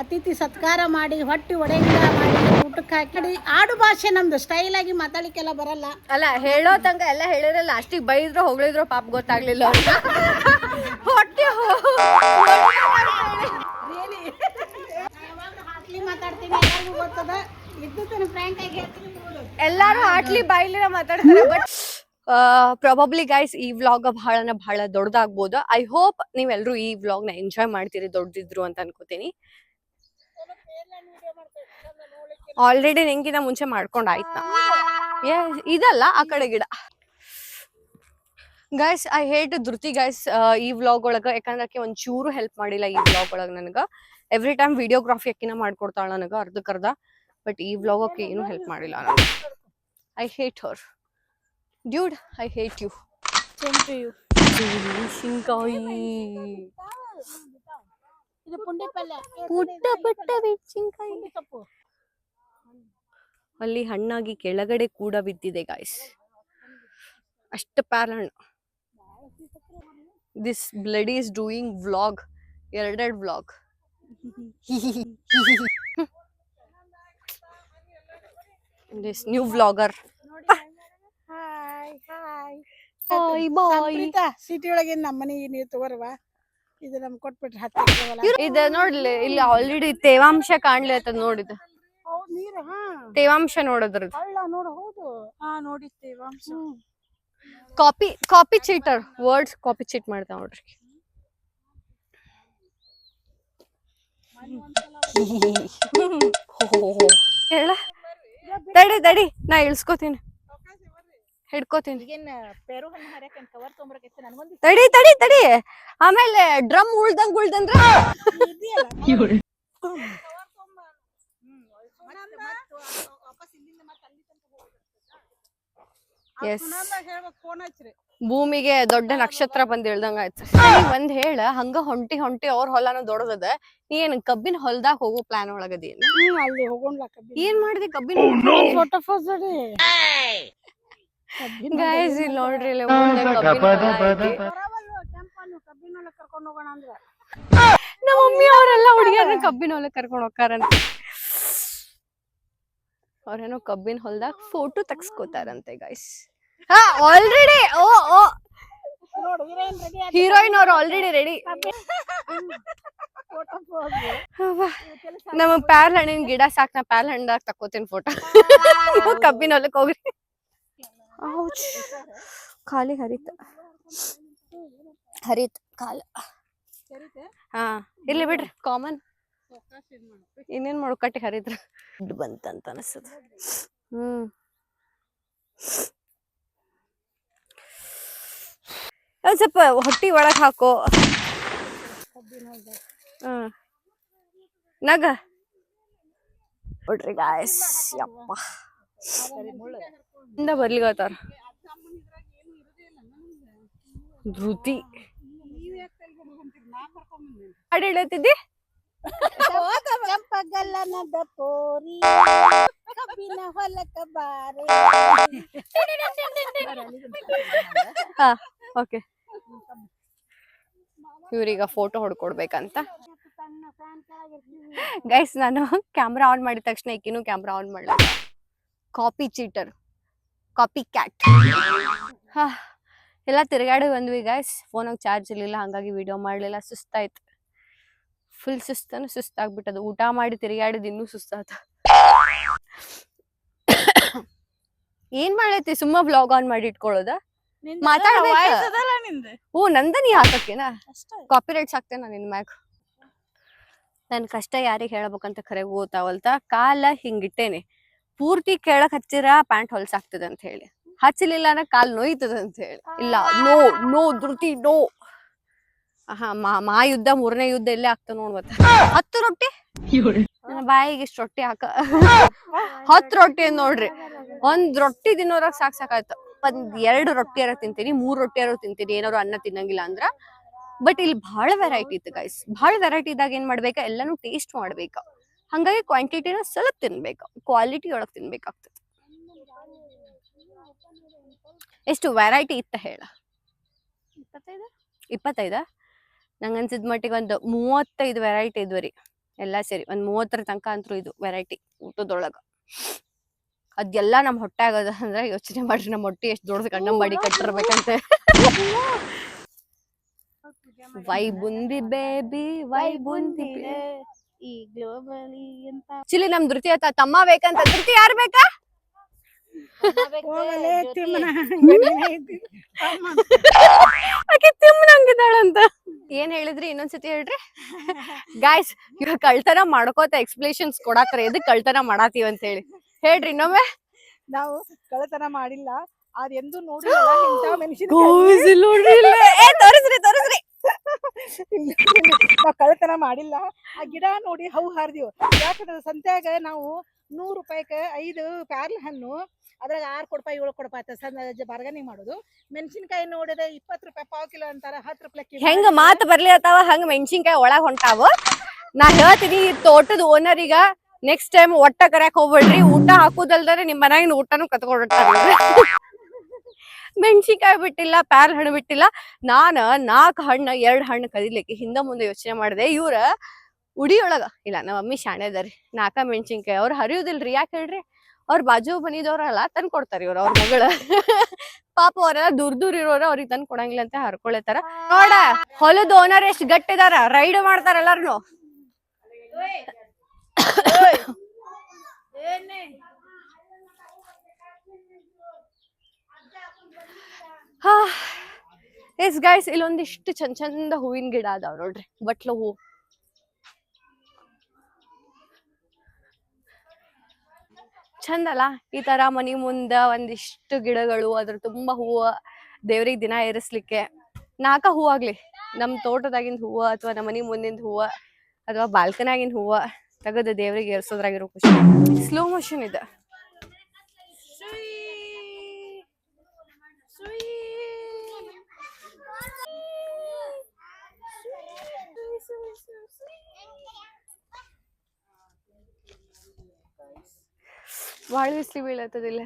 ಅತಿಥಿ ಸತ್ಕಾರ ಮಾಡಿ ಹೊಟ್ಟಿ ಒಡೆಯಿಂದ ಮಾಡಿ ಊಟಕ್ಕೆ ಹಾಕಿ. ಆಡು ಭಾಷೆ ನಮ್ದು ಸ್ಟೈಲ್ ಆಗಿ ಮಾತಾಡ್ಲಿಕ್ಕೆಲ್ಲ ಬರಲ್ಲ. ಅಲ್ಲ ಹೇಳೋ ತಂಗ ಎಲ್ಲ ಹೇಳಿರಲ್ಲ ಅಷ್ಟಿಗೆ ಬೈದ್ರು ಹೊಗಳಿದ್ರು ಪಾಪ ಗೊತ್ತಾಗ್ಲಿಲ್ಲ. ಹೊಟ್ಟೆ ಮಾತಾಡ್ತೀನಿ ಎಲ್ಲರಿಗೂ ಗೊತ್ತದ. ಎಲ್ಲಾರು ಆಟ್ಲಿ ಬಾಯ್ಲಿನ ಮಾತಾಡ್ತಾರೆ ಬಟ್ ಪ್ರಾಬಬ್ಲಿ ಗೈಸ್ ಈ ವ್ಲಾಗ್ ಬಹಳನ ಬಹಳ ದೊಡ್ಡದಾಗ್ಬೋದು. ಐ ಹೋಪ್ ನೀವೆಲ್ಲರೂ ಈ ವ್ಲಾಗ್ನ ಎಂಜಾಯ್ ಮಾಡ್ತೀರಿ ದೊಡ್ಡದಿದ್ರು ಅಂತ ಅನ್ಕೋತೀನಿ. ಆಲ್ರೆಡಿ ನಿಂಗಿನ ಮುಂಚೆ ಮಾಡ್ಕೊಂಡ್ ಆಯ್ತಾ ಇದಲ್ಲ ಆ ಕಡೆ ಗಿಡ. Guys I hate Dhriti guys ಈ ವ್ಲಾಗ್ ಒಳಗ, ಯಾಕಂದ್ರೆ ಒಂದ್ ಒಂಚೂರು ಹೆಲ್ಪ್ ಮಾಡಿಲ್ಲ ಈ ವ್ಲಾಗ್ ಒಳಗ ನನಗ. ಎವ್ರಿ ಟೈಮ್ ವಿಡಿಯೋಗ್ರಾಫಿ ಅಕ್ಕಿನ ಮಾಡ್ಕೊಡ್ತಾಳ ನನಗ ಅರ್ಧಕ್ಕರ್ಧ. ಬಟ್ ಈ ವ್ಲಾಗಕ್ಕೆ ಏನೂ ಏನು ಹೆಲ್ಪ್ ಮಾಡಿಲ್ಲ ನಾನು. I hate her dude I hate you ಮೆಣಸಿನ್ಕಾಯಿ ಪುಟ್ಟ ಪುಟ್ಟ ಮೆಣಸಿನ್ಕಾಯಿ ಅಲ್ಲಿ ಹಣ್ಣಾಗಿ ಕೆಳಗಡೆ ಕೂಡ ಬಿದ್ದಿದೆ ಗಾಯ್ಸ್ ಅಷ್ಟು ಪ್ಯಾರಣ್ಣು this blood is doing vlog ಎರಡೆರಡು vlog this new vlogger hi hi bye bye city ಒಳಗೆ ನಮ್ಮ ಮನೆಗೆ ನೀವು ತಗೋರವ? ಇದು ನಮ್ಗೆ ಕೊಟ್ಬಿಟ್ರೆ ಹತ್ತಿರವಲ್ಲ ಇದು ನೋಡ್ಲಿ ಇಲ್ಲಿ ಆಲ್ರೆಡಿ ತೇವಾಂಶ ಕಾಣ್ಲತ್ತದ ನೋಡಿದ ನೀರು ಹಾ. ತೇವಾಂಶ ನೋಡೋದ್ರದ್ದು. ಹಳ್ಳ ನೋಡು ಹೌದು. ಹಾ ನೋಡಿತ್ತೇವ copy copy cheater words copy cheat ಮಾಡ್ತಾವ ನೋಡ್ರಿ. ಹೇಳ. ತಡಿ ತಡಿ ನಾ ಇಳ್ಸ್ಕೊತೀನಿ. ಹಿಡ್ಕೋತೀನಿ. ತಡಿ ತಡಿ ತಡಿ ಆಮೇಲೆ ಡ್ರಮ್ ಉಳ್ದಂಗ್ ಉಳ್ದಂದ್ರ? ಎಸ್ ಭೂಮಿಗೆ ದೊಡ್ಡ ನಕ್ಷತ್ರ ಬಂದ್ ಇಳ್ದಂಗ ಆಯ್ತು ಒಂದ್ ಹೇಳ ಹಂಗ ಹೊಂಟಿ ಹೊಂಟಿ ಅವ್ರ ಹೊಲನ ದೊಡ್ಡದ ನೀ ಏನ್ ಕಬ್ಬಿನ ಹೊಲ್ದಾಗ ಹೋಗೋ ಪ್ಲಾನ್ ಒಳಗದಿ ಏನ್ ಮಾಡಿದೆ ಕಬ್ಬಿನ ಗಾಯ್ಸ್ ಇಲ್ಲಿ ನೋಡ್ರಿ ಇಲ್ಲಿ ಮುಂದೆ ಕಬ್ಬಿನ ಹೊಲ ಐತಿ. ಕೆಂಪನ್ನು ಕರ್ಕೊಂಡು ಹೋಗೋಣ ಅಂದ್ರೆ. ನಮ್ಮ ಮಮ್ಮಿ ಅವರೆಲ್ಲ ಹುಡುಗಿಯರನ್ನ ಕಬ್ಬಿನ ಹೊಲಕ್ ಕರ್ಕೊಂಡ್ ಹೋಗ್ತಾರಂತ. ಅವ್ರೇನೋ ಕಬ್ಬಿನ ಹೊಲ್ದಾಗ ಫೋಟೋ ತೆಗ್ಸ್ಕೊತಾರಂತೆ ಗೈಸ್ ಹಾ ಆಲ್ರೆಡಿ ಓ ಓ. ಹೀರೋಯಿನ್ ಅವ್ರು ಆಲ್ರೆಡಿ ರೆಡಿ ನಮ್ಮ ಪ್ಯಾರ್ಲ ಹಣ್ಣಿನ ಗಿಡ ಸಾಕ್ ನಾ ಪ್ಯಾರ್ಲ ಹಣ್ಣದಾಗ ತಕ್ಕೋತೀನಿ ಫೋಟೋ ಕಬ್ಬಿನ ಹೊಲಕ್ ಹೋಗ್ರಿ. ಖಾಲಿ ಹರಿತ. ಹರಿತ್ ಕಾಲ. ಹಾ ಇಲ್ಲಿ ಬಿಡ್ರಿ ಕಾಮನ್ ಇನ್ನೇನ್ ಮಾಡು ಕಟ್ಟಿ ಹರಿದ್ರ. ದುಡ್ಡು ಬಂತಂತ ಅನಿಸ್ತದ ಹ್ಮ್. ಒಂದ್ ಸ್ವಲ್ಪ ಹೊಟ್ಟಿ ಒಳಗ್ ಹಾಕೋ. ಹ್ಮ್. ನಗ. ನೋಡ್ರಿ ಗಾಯಸ್ ಯಪ್ಪ. ಇಂದ ಬರ್ಲಿಗತ್ತಾರ. ಧೃತಿ. ಹಾಡು ಹೇಳತ್ತಿದ್ದಿ? ಕೆಂಪಗಲ್ಲನದ ಪೋರಿ ಕಬ್ಬಿನ ಹೊಲಕ ಬಾರೆ ಹಾ ಓಕೆ ಇವ್ರೀಗ ಫೋಟೋ ಹೊಡ್ಕೊಡ್ಬೇಕಂತ. ಗೈಸ್ ನಾನು ಕ್ಯಾಮ್ರಾ ಆನ್ ಮಾಡಿದ ತಕ್ಷಣ ಈಕಿನೂ ಕ್ಯಾಮ್ರಾ ಆನ್ ಮಾಡಲ. ಕಾಪಿ ಚೀಟರ್ ಕಾಪಿ ಕ್ಯಾಟ್ ಹಾ ಎಲ್ಲ ತಿರುಗಾಡಿ ಬಂದ್ವಿ ಗೈಸ್ ಫೋನಾಗ ಚಾರ್ಜ್ ಇರಲಿಲ್ಲ ಹಾಗಾಗಿ ವಿಡಿಯೋ ಮಾಡಲಿಲ್ಲ ಸುಸ್ತಾಯ್ತು. ಫುಲ್ ಸುಸ್ತನು ಸುಸ್ತಾಗ್ಬಿಟ್ಟದು. ಊಟ ಮಾಡಿ ತಿರುಗಾಡಿದ ಇನ್ನೂ ಸುಸ್ತಾತ. ಏನ್ ಮಾಡೈತಿ ಸುಮ್ಮ ಬ್ಲಾಗ್ ಆನ್ ಮಾಡಿ ಇಟ್ಕೊಳ್ಳೋದ ಮಾತಾಡ್ಬೇಕ? ನಿಂದ. ಓ ನಂದನಿ ಹಾಕಕ್ಕೇನಾ? ಕಾಪಿ ಕಾಪಿರೈಟ್ಸ್ ಹಾಕ್ತೇನೆ ನಿನ್ ಮ್ಯಾಗ. ನನ್ ಕಷ್ಟ ಯಾರಿಗ್ ಹೇಳ್ಬೇಕಂತ ಖರೆ ಗೊತ್ತಾವಲ್ತ? ಕಾಲ ಹಿಂಗಿಟ್ಟೇನೆ. ಪೂರ್ತಿ ಕೇಳಕ್ ಹಚ್ಚಿರ ಪ್ಯಾಂಟ್ ಹೊಲ್ಸಾಗ್ತದ ಅಂತ ಹೇಳಿ. ಹಚ್ಚಲಿಲ್ಲ ಅಂದ್ರೆ ಕಾಲ್ ನೋಯ್ತದ ಅಂತ ಹೇಳಿ. ಇಲ್ಲ ನೋ ನೋ ಧೃತಿ ನೋ. ಹಾ ಮಾ ಮಾ ಯುದ್ಧ ಮೂರನೇ ಯುದ್ಧ ಎಲ್ಲೇ ಆಗ್ತ ನೋಡ್ ಮತ್ತ ಹತ್ತು ರೊಟ್ಟಿ? ನನ್ನ ಬಾಯಿಗೆ ಇಷ್ಟ ರೊಟ್ಟಿ ಹಾಕ. ಹತ್ತು ರೊಟ್ಟಿ ನೋಡ್ರಿ. ಒಂದ್ ರೊಟ್ಟಿ ತಿನ್ನೋರಾಗ ಸಾಕ್ ಸಾಕಾಯ್ತು. ಒಂದ್ ಎರಡು ರೊಟ್ಟಿ ಯಾರ ತಿಂತೀನಿ ಮೂರ್ ರೊಟ್ಟಿ ಯಾರು ತಿಂತೀನಿ ಏನಾರು ಅನ್ನ ತಿನ್ನಂಗಿಲ್ಲ ಅಂದ್ರ. ಬಟ್ ಇಲ್ಲಿ ಬಹಳ ವೆರೈಟಿ ಇತ್ತು ಗೈಸ್ ಬಹಳ ವೆರೈಟಿ ಇದ್ದಾಗ ಏನ್ ಮಾಡ್ಬೇಕ? ಎಲ್ಲಾನು ಟೇಸ್ಟ್ ಮಾಡ್ಬೇಕ. ಹಂಗಾಗಿ ಕ್ವಾಂಟಿಟಿನ ಸ್ವಲ್ಪ ತಿನ್ಬೇಕು. ಕ್ವಾಲಿಟಿ ಒಳಗ್ ತಿನ್ಬೇಕಾಗ್ತದೆ. ಎಷ್ಟು ವೆರೈಟಿ ಇತ್ತ ಹೇಳ? ಇಪ್ಪತ್ತೈದ? ಇಪ್ಪತ್ತೈದ? ನಂಗೆ ಅನ್ಸಿದ್ ಮಟ್ಟಿಗೆ ಒಂದು ಮೂವತ್ತೈದು ವೆರೈಟಿ ಇದ್ವು ರೀ. ಎಲ್ಲ ಸೇರಿ ಒಂದ್ ಮೂವತ್ತರ ತನಕ ಅಂತೂ ಇದು ವೆರೈಟಿ ಊಟದೊಳಗ. ಅದೆಲ್ಲ ನಮ್ ಹೊಟ್ಟೆ ಆಗೋದ ಅಂದ್ರೆ ಯೋಚನೆ ಮಾಡ್ರಿ ನಮ್ಮ ಹೊಟ್ಟೆ ಎಷ್ಟು ದೊಡ್ಡದು ಕಣ್ಣ ಮಾಡಿ ಕಟ್ಟಿರ್ಬೇಕಂತ. Why Bundi baby why Bundi ಈ ಗ್ಲೋಬಲಿ ಅಂತ. ಚಿಲಿ ನಮ್ ಧೃತಿ ಆಯ್ತಾ ತಮ್ಮ ಬೇಕಂತ. ಧೃತಿ ಯಾರ್ ಬೇಕಾ? ಆಕೆ ತಿಮ್ಮನಂಗಿದ್ದಾಳಂತ ಏನ್ ಹೇಳಿದ್ರಿ? ಇನ್ನೊಂದ್ಸತಿ ಹೇಳ್ರಿ. ಗಾಯ್ಸ್ ಇವಾಗ ಕಳ್ತನ ಮಾಡ್ಕೋತ ಎಕ್ಸ್ಪ್ಲೇಷನ್ಸ್ ಕೊಡಾತ್ರ ಎದಕ್ ಕಳ್ತನ ಮಾಡಾತೀವಿ ಅಂತ ಹೇಳಿ. ಹೇಳ್ರಿ ಇನ್ನೊಮ್ಮೆ. ನಾವು ಕಳ್ತನ ಮಾಡಿಲ್ಲ. ಅದೆಂದು ನೋಡಿಲ್ಲ. ನೋಡಿ ನೋಡ್ರಿ ಏ ತೋರಿಸ್ರಿ ತೋರಿಸ್ರಿ. ನಾವು ಕಳ್ಳತನ ಮಾಡಿಲ್ಲ. ಆ ಗಿಡ ನೋಡಿ ಹೌ ಹಾರ್ದಿವ್. ಯಾಕಂದ್ರೆ ಸಂತ್ಯಾಗ ನಾವು ನೂರು ರೂಪಾಯಿಗೆ ಐದು ಪ್ಯಾರ್ಲ ಹಣ್ಣು ಅದ್ರಾಗ ಆರು ಕೊಡ್ಪಾಯಿ ಏಳು ಕೊಡ್ಪಾಯಿ ಅಂತ ಸಣ್ಣ ಬಾರ್ಗನಿಂಗ್ ಮಾಡೋದು. ಮೆಣಸಿನ್ಕಾಯಿ ನೋಡಿದ್ರೆ ಇಪ್ಪತ್ತು ರೂಪಾಯಿ ಪಾವ್ ಕಿಲೋ ಅಂತಾರ ಹತ್ತು ರೂಪಾಯಿ ಕಿಲೋ ಹೆಂಗ ಮಾತು ಬರ್ಲಿ ಅತ್ತಾವ ಹಂಗ ಮೆಣಸಿನ್ಕಾಯಿ ಒಳಗ್ ಹೊಂಟಾವ. ನಾ ಹೇಳ್ತೀನಿ ಈ ತೋಟದ ಓನರ್ ಈಗ ನೆಕ್ಸ್ಟ್ ಟೈಮ್ ಒಟ್ಟ ಕರ್ಯಾಕ್ ಹೋಗ್ಬೇಡ್ರಿ. ಊಟ ಹಾಕುದಲ್ದರೆ ನಿಮ್ ಮನ್ಯಾಗಿನ ಊಟನು ಕತ್ಕೊಂಡ್ಬಿಡ್ತಾರ ಮೆಣಸಿನ್ಕಾಯಿ ಬಿಟ್ಟಿಲ್ಲ ಪ್ಯಾರ್ ಹಣ್ಣು ಬಿಟ್ಟಿಲ್ಲ. ನಾನು ನಾಲ್ಕು ಹಣ್ಣು, ಎರಡು ಹಣ್ಣು ಕದಿಲಿಕ್ಕೆ ಹಿಂದೆ ಮುಂದೆ ಯೋಚನೆ ಮಾಡಿದೆ. ಇವ್ರ ಉಡಿಯೊಳಗ, ಇಲ್ಲ ನಮ್ಮ ಮಮ್ಮಿ ಶಾಣೆ ಅದಾರಿ ನಾಲ್ಕ ಮೆಣಸಿನ್ಕಾಯಿ. ಅವ್ರು ಹರಿಯುದಿಲ್ರಿ, ಯಾಕೆ ಹೇಳ್ರಿ? ಅವ್ರ ಬಾಜು ಬಂದಿದವ್ರಲ್ಲ ತಂದು ಕೊಡ್ತಾರ ಇವ್ರ ಅವ್ರ ಮಗಳ. ಪಾಪ ಅವರೆಲ್ಲ ದೂರ ದೂರ ಇರೋರ, ಅವ್ರಿಗೆ ತಂದು ಕೊಡಂಗಿಲ್ಲ ಅಂತ ಹರ್ಕೊಳತಾರ. ನೋಡ, ಹೊಲದ ಓನರ್ ಎಷ್ಟ್ ಗಟ್ಟಿದಾರ, ರೈಡ್ ಮಾಡ್ತಾರ ಎಲ್ಲಾರ್ನು. ಎಸ್ ಗೈಸ್ ಇಲ್ಲೊಂದಿಷ್ಟು ಚಂದ ಚಂದ ಹೂವಿನ ಗಿಡ ಅದಾವ ನೋಡ್ರಿ ಬಟ್ಲು ಹೂ ಚಂದ ಅಲ್ಲ ಈ ತರ ಮನಿ ಮುಂದ ಒಂದಿಷ್ಟು ಗಿಡಗಳು, ಅದ್ರ ತುಂಬಾ ಹೂವ ದೇವ್ರಿಗೆ ದಿನ ಏರಿಸ್ಲಿಕ್ಕೆ. ನಾಕ ಹೂ ಆಗ್ಲಿ, ನಮ್ ತೋಟದಾಗಿಂದ ಹೂವ ಅಥವಾ ನಮ್ಮ ಮನಿ ಮುಂದಿನ ಹೂವ ಅಥವಾ ಬಾಲ್ಕನಾಗಿನ ಹೂವ ತೆಗೆದು ದೇವ್ರಿಗೆ ಏರ್ಸೋದ್ರಾಗಿರೋ ಖುಷಿ. ಸ್ಲೋ ಮೋಷನ್ ಇದೆ. ಬಾಳ ಬಿಸಿಲು ಬೀಳತ್ತದಿಲ್ಲ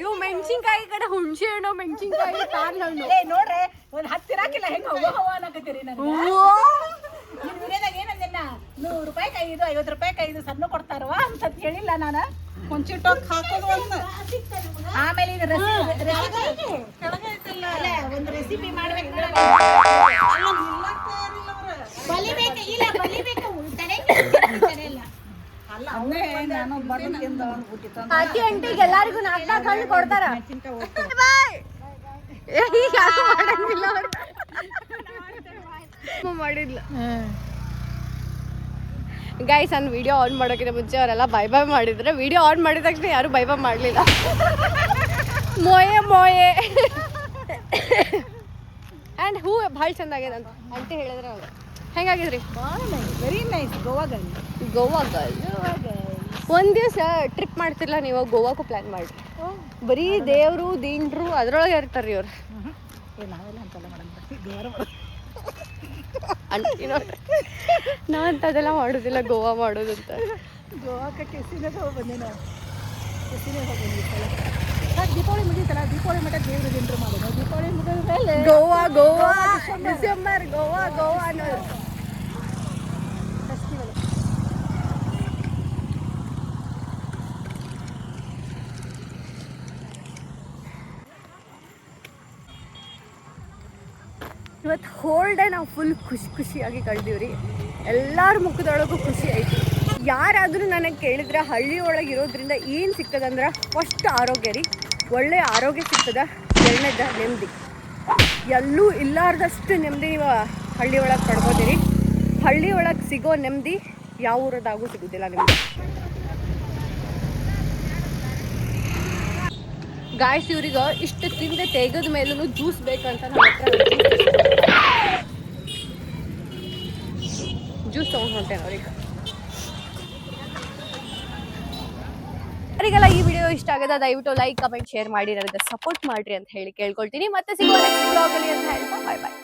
ಇವು ಮೆಣಸಿನ್ಕಾಯಿ ಕಡೆ ಹುಣಸೆ ಹಣ್ಣು ಮೆಣಸಿನ್ಕಾಯಿ ಕಾರ್ಲ ಹಣ್ಣು. ನೋಡ್ರೆ ಒಂದ್ ಹತ್ತಿರಾಕಿಲ್ಲ ಹೆಂಗ ಹವ ಹೂವ ಅನ್ನಕತ್ತೀರಿ ನನಗೆ? ಏನಂದಿನ ನೂರು ರೂಪಾಯಿ ಐದು ಐವತ್ತು ರೂಪಾಯಿ ಐದು ಸಣ್ಣ ಕೊಡ್ತಾರವ ಅಂತ ಹೇಳಿಲ್ಲ ನಾನು. ಮುಂಚಿಟ್ಟೋಕ್ ಹಾಕೋದು ಒಂದು ಆಮೇಲೆ ಇದು ರೆಸಿಪಿ ಅಲ್ಲ ಒಂದು ರೆಸಿಪಿ ಮಾಡ್ಬೇಕು ನಾನು ಬರೋದ್ರಿಂದ ಆಂಟಿ ಆಂಟಿಗೆ ಎಲ್ಲಾರಿಗೂ ನಾಲ್ಕು ನಾಲ್ಕು ಹಣ್ಣು ಕೊಡ್ತಾರ. ಮಾಡಿದ್ಲ ಗೈಸ್ ನಾನು ವಿಡಿಯೋ ಆನ್ ಮಾಡೋಕ್ಕಿಂತ ಮುಂಚೆ ಅವರೆಲ್ಲ ಬೈ ಬೈ ಮಾಡಿದ್ರೆ. ವಿಡಿಯೋ ಆನ್ ಮಾಡಿದ ತಕ್ಷಣ ಯಾರು ಬೈ ಬೈ ಮಾಡಲಿಲ್ಲ. ಮೋಯೆ ಮೋಯೆ. ಆ್ಯಂಡ್ ಹೂ ಭಾಳ ಚಂದ ಆಗ್ಯದ ಅಂತ. ಅಂಟಿ ಹೇಳಿದ್ರೆ ಅವ್ರು. ಹೆಂಗಾಗಿದ್ರಿ? ಭಾಳ ನೈಸ್ ವೆರಿ ನೈಸ್ ಗೋವಾಗಲ್ಲಿ ಗೋವಾಗ? ಒಂದ್ ದಿವಸ ಟ್ರಿಪ್ ಮಾಡ್ತಿರ್ಲ ನೀವು ಗೋವಾಕ್ಕೂ ಪ್ಲಾನ್ ಮಾಡಿರಿ ಬರೀ ದೇವ್ರು ದೀನ್ರು ಅದ್ರೊಳಗೆ ಅಂತೆಲ್ಲ ಮಾಡಂಗಿಲ್ಲ ಅಂಟಿ ನೋಡ್ರಿ ನಾ ಅಂತದೆಲ್ಲ ಮಾಡೋದಿಲ್ಲ ಗೋವಾ ಮಾಡೋದಂತ ಗೋವಾಕ್ಕೆ ಕೆಸಿನೇ ಬಂದೆ ನಾವು ಕೆಸಿನೇ ಹೋಗಿ ಸಲ ದೀಪಾವಳಿ ಮುಗೀತಲ್ಲ ದೀಪಾವಳಿ ಮಟ್ಟ ದೇವ್ರ ದಿನರು ಮಾಡೋದು ದೀಪಾವಳಿ ಮುಗಿದ ಮೇಲೆ ಗೋವಾ ಗೋವಾ. ಡಿಸೆಂಬರ್ ಗೋವಾ ಗೋವಾ ಅನ್ನೋದು. ಇವತ್ತು ಹೋಲ್ ಡೇ ನಾವು ಫುಲ್ ಖುಷಿ ಖುಷಿಯಾಗಿ ಕಳ್ದೀವ್ರಿ. ಎಲ್ಲರ ಮುಖದೊಳಗೂ ಖುಷಿ ಐತಿ. ಯಾರಾದರೂ ನನಗೆ ಕೇಳಿದ್ರೆ ಹಳ್ಳಿ ಒಳಗೆ ಇರೋದ್ರಿಂದ ಏನು ಸಿಗ್ತದಂದ್ರೆ ಫಸ್ಟ್ ಆರೋಗ್ಯ ರೀ. ಒಳ್ಳೆ ಆರೋಗ್ಯ ಸಿಗ್ತದ ಎರಡನೇದ ನೆಮ್ಮದಿ. ಎಲ್ಲೂ ಇಲ್ಲಾರ್ದಷ್ಟು ನೆಮ್ಮದಿ ನೀವು ಹಳ್ಳಿ ಒಳಗೆ ಪಡ್ಬೋದಿರಿ. ಹಳ್ಳಿ ಒಳಗೆ ಸಿಗೋ ನೆಮ್ಮದಿ ಯಾವ ಊರದಾಗೂ ಸಿಗೋದಿಲ್ಲ ನಿಮಗೆ. ಗಾಯ್ಸ್ ಇವ್ರಿಗೆ ಇಷ್ಟು ತಿಂದೆ ತೆಗೆದ ಮೇಲೂ ಜ್ಯೂಸ್ ಬೇಕಂತ ಹತ್ರ ತೊಗೊಂಡು ಈ ವಿಡಿಯೋ ಇಷ್ಟ ಆಗದ, ದಯವಿಟ್ಟು ಲೈಕ್ ಕಮೆಂಟ್ ಶೇರ್ ಮಾಡಿ ನನಗೆ ಸಪೋರ್ಟ್ ಮಾಡ್ರಿ ಅಂತ ಹೇಳಿ ಕೇಳ್ಕೊಳ್ತೀನಿ. ಮತ್ತೆ ಸಿಗೋಣ ಬ್ಲಾಗಲ್ಲಿ ಅಂತ ಹೇಳ್ತಾ ಬಾಯ್ ಬಾಯ್